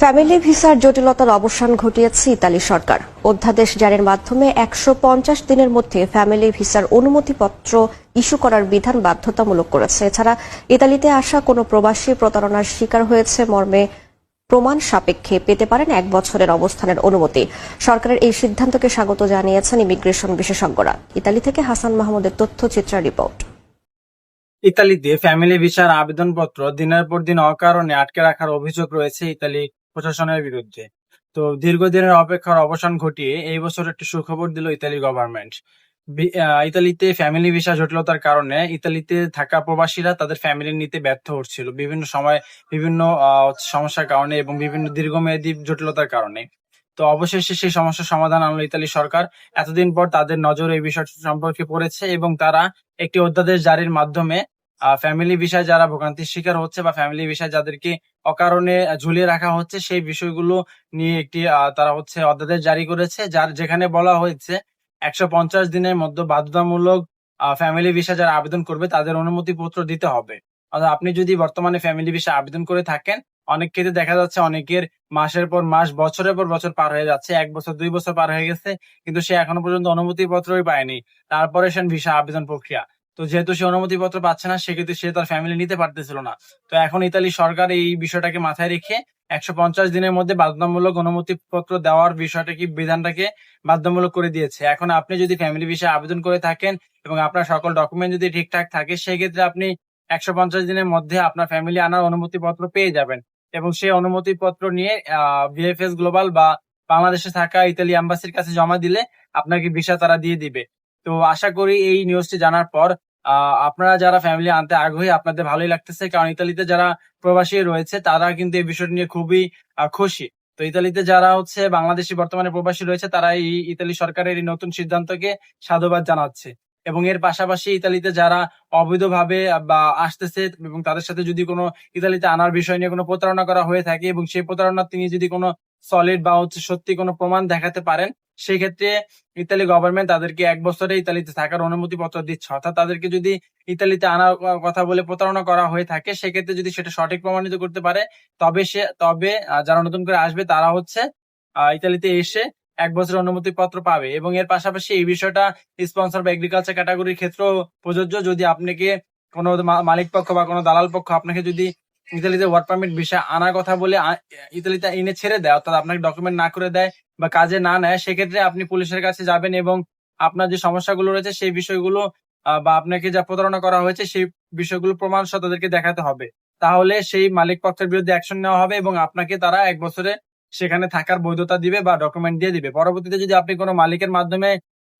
Family ভিসার জটিলতার অবসান ঘটিয়েছে ইতালি সরকার। অধ্যাদেশ জারির মাধ্যমে একশো পঞ্চাশ দিনের মধ্যে ফ্যামিলি ভিসার অনুমতিপত্র ইস্যু করার বিধান বাধ্যতামূলক করেছে। এছাড়া ইতালিতে আসা কোনো প্রবাসী প্রতারণার শিকার হয়েছে মর্মে প্রমাণ সাপেক্ষে পেতে পারেন এক বছরের অবস্থানের অনুমতি। সরকারের এই সিদ্ধান্তকে স্বাগত জানিয়েছেন ইমিগ্রেশন বিশেষজ্ঞরা। ইতালি থেকে হাসান মাহমুদের তথ্যচিত্রা রিপোর্ট। ইতালিতে ফ্যামিলি ভিসার আবেদনপত্র দিনের পর দিন অকারণে আটকে রাখার অভিযোগ রয়েছে ইতালি প্রশাসনের বিরুদ্ধে। তো দীর্ঘদিনের অপেক্ষার অবসান ঘটিয়ে এই বছর একটি সুখবর দিল ইতালি গভর্নমেন্ট ইতালিতে ফ্যামিলি ভিসা জটিলতার কারণে ইতালিতে থাকা প্রবাসীরা তাদের ফ্যামিলি নিতে ব্যর্থ হচ্ছিল। বিভিন্ন সময় বিভিন্ন সমস্যার কারণে এবং বিভিন্ন দীর্ঘমেয়াদী জটিলতার কারণে। তো অবশেষে সেই সমস্যার সমাধান আনলো ইতালি সরকার। এতদিন পর তাদের নজর এই বিষয় সম্পর্কে পড়েছে এবং তারা একটি অধ্যাদেশ জারির মাধ্যমে ফ্যামিলি বিষয় যারা ভোগান্তির শিকার হচ্ছে বা ফ্যামিলি বিষয় যাদেরকে অকারণে ঝুলিয়ে রাখা হচ্ছে, সেই বিষয়গুলো নিয়ে একটি তারা হচ্ছে অধ্যাদেশ জারি করেছে, যার যেখানে বলা হয়েছে, একশো পঞ্চাশ দিনের মধ্যে বাধ্যতামূলক ফ্যামিলি ভিসা যারা আবেদন করবে, তাদের অনুমতি পত্র দিতে হবে। অর্থাৎ আপনি যদি বর্তমানে ফ্যামিলি ভিসা আবেদন করে থাকেন, অনেক ক্ষেত্রে দেখা যাচ্ছে অনেকের মাসের পর মাস, বছরের পর বছর পার হয়ে যাচ্ছে, এক বছর, দুই বছর পার হয়ে গেছে, কিন্তু সে এখনও পর্যন্ত অনুমতি পত্রই পায়নি। তারপরে সে ভিসা আবেদন প্রক্রিয়া। তো যেহেতু সে অনুমতি পত্র পাচ্ছে না, সেক্ষেত্রে সে তার ফ্যামিলি নিতে পারতেছিল না। তো এখন ইতালি সরকার এই বিষয়টাকে মাথায় রেখে একশো পঞ্চাশ দিনের মধ্যে বাধ্যতামূলক অনুমতি পত্র দেওয়ার বিষয়টা কি বিধানটাকে বাধ্যতামূলক করে দিয়েছে? এখন আপনি যদি ফ্যামিলি বিষয়ে আবেদন করে থাকেন এবং আপনার সকল ডকুমেন্ট যদি ঠিকঠাক থাকে, সেক্ষেত্রে আপনি একশো পঞ্চাশ দিনের মধ্যে আপনার ফ্যামিলি আনার অনুমতি পত্র পেয়ে যাবেন। এবং সেই অনুমতি পত্র নিয়ে, আহ ভিএফএস গ্লোবাল বা বাংলাদেশে থাকা ইতালি অ্যাম্বাসির কাছে জমা দিলে আপনাকে ভিসা তারা দিয়ে দিবে। তো আশা করি এই নিউজটি জানার পর আপনারা যারা ফ্যামিলি আনতে আগ্রহী, আপনাদের ভালোই লাগতেছে। কারণ ইতালিতে যারা প্রবাসী রয়েছে, তারা কিন্তু এই বিষয়টি নিয়ে খুবই খুশি। তো ইতালিতে যারা হচ্ছে বাংলাদেশি বর্তমানে প্রবাসী রয়েছে তারা এই ইতালি সরকারের এই নতুন সিদ্ধান্তকে সাধুবাদ জানাচ্ছে। এবং এর পাশাপাশি ইতালিতে যারা অবৈধভাবে বা আসতেছে এবং তাদের সাথে যদি কোনো ইতালিতে আনার বিষয় নিয়ে কোনো প্রতারণা করা হয়ে থাকে এবং সেই প্রতারণা তিনি যদি কোনো সলিড বা হচ্ছে সত্যি কোনো প্রমাণ দেখাতে পারেন সেই ক্ষেত্রে ইতালি গভর্নমেন্ট তাদেরকে এক বছরে ইতালিতে থাকার অনুমতি পত্র দিচ্ছে। অর্থাৎ তাদেরকে যদি ইতালিতে আনার কথা বলে প্রতারণা করা হয়ে থাকে, সেক্ষেত্রে যদি সেটা সঠিক প্রমাণিত করতে পারে, তবে সে, তবে যারা নতুন করে আসবে তারা হচ্ছে ইতালিতে এসে এক বছরের অনুমতি পত্র পাবে। এবং এর পাশাপাশি এই বিষয়টা স্পন্সর বা এগ্রিকালচার ক্যাটাগরির ক্ষেত্রেও প্রযোজ্য। যদি আপনাকে কোনো মালিক পক্ষ বা কোনো দালাল পক্ষ আপনাকে যদি ইতালিতে ওয়ার্ক পারমিট ভিসা আনার কথা বলে ইতালিতে এনে ছেড়ে দেয়, অর্থাৎ আপনাকে ডকুমেন্ট না করে দেয় বা কাজে না নেয়, সেক্ষেত্রে আপনি পুলিশের কাছে যাবেন এবং আপনার যে সমস্যাগুলো রয়েছে সেই বিষয়গুলো বা আপনাকে যা প্রতারণা করা হয়েছে সেই বিষয়গুলো প্রমাণ সহ তাদেরকে দেখাতে হবে। তাহলে সেই মালিক পক্ষের বিরুদ্ধে অ্যাকশন নেওয়া হবে এবং আপনাকে তারা এক বছরে সেখানে থাকার বৈধতা দিবে বা ডকুমেন্ট দিয়ে দিবে। পরবর্তীতে যদি আপনি কোনো মালিকের মাধ্যমে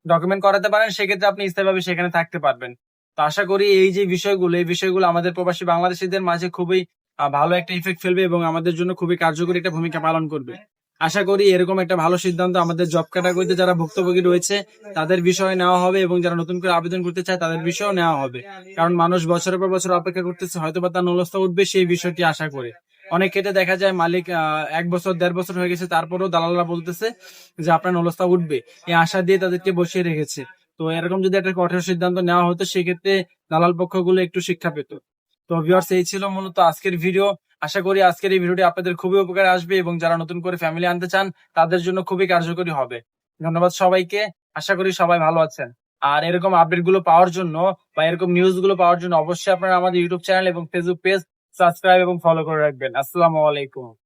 ডকুমেন্ট করাতে পারেন, সেক্ষেত্রে আপনি স্থায়ীভাবে সেখানে থাকতে পারবেন। তো আশা করি এই যে বিষয়গুলো, এই বিষয়গুলো আমাদের প্রবাসী বাংলাদেশিদের মাঝে খুবই ভালো একটা ইফেক্ট ফেলবে এবং আমাদের জন্য খুবই কার্যকরী একটা ভূমিকা পালন করবে। আশা করি এরকম একটা ভালো সিদ্ধান্ত আমাদের জব ক্যাটাগরিতে যারা ভুক্তভোগী রয়েছে, তাদের বিষয়ে নেওয়া হবে এবং যারা নতুন করে আবেদন করতে চায়, তাদের বিষয়েও নেওয়া হবে। কারণ মানুষ বছরের পর বছর অপেক্ষা করতেছে হয়তো বা তার নলস্তা উঠবে সেই বিষয়টি আশা করে। অনেক ক্ষেত্রে দেখা যায় মালিক এক বছর, দেড় বছর হয়ে গেছে, তারপরেও দালালরা বলতেছে যে আপনার নলস্তা উঠবে। এই আশা দিয়ে তাদেরকে বসিয়ে রেখেছে। তো এরকম যদি একটা কঠোর সিদ্ধান্ত নেওয়া হতো, সেক্ষেত্রে দালাল পক্ষগুলো একটু শিক্ষা পেত। তো ভিউয়ার্স এই ছিল মূলত আজকের ভিডিও আশা করি আজকের এই ভিডিওটি আপনাদের খুবই উপকারে আসবে এবং যারা নতুন করে ফ্যামিলি আনতে চান, তাদের জন্য খুবই কার্যকরী হবে। ধন্যবাদ সবাইকে। আশা করি সবাই ভালো আছেন। আর এরকম আপডেটগুলো পাওয়ার জন্য বা এরকম নিউজগুলো পাওয়ার জন্য অবশ্যই আপনারা আমাদের ইউটিউব চ্যানেল এবং ফেসবুক পেজ সাবস্ক্রাইব এবং ফলো করে রাখবেন। আসসালামু আলাইকুম।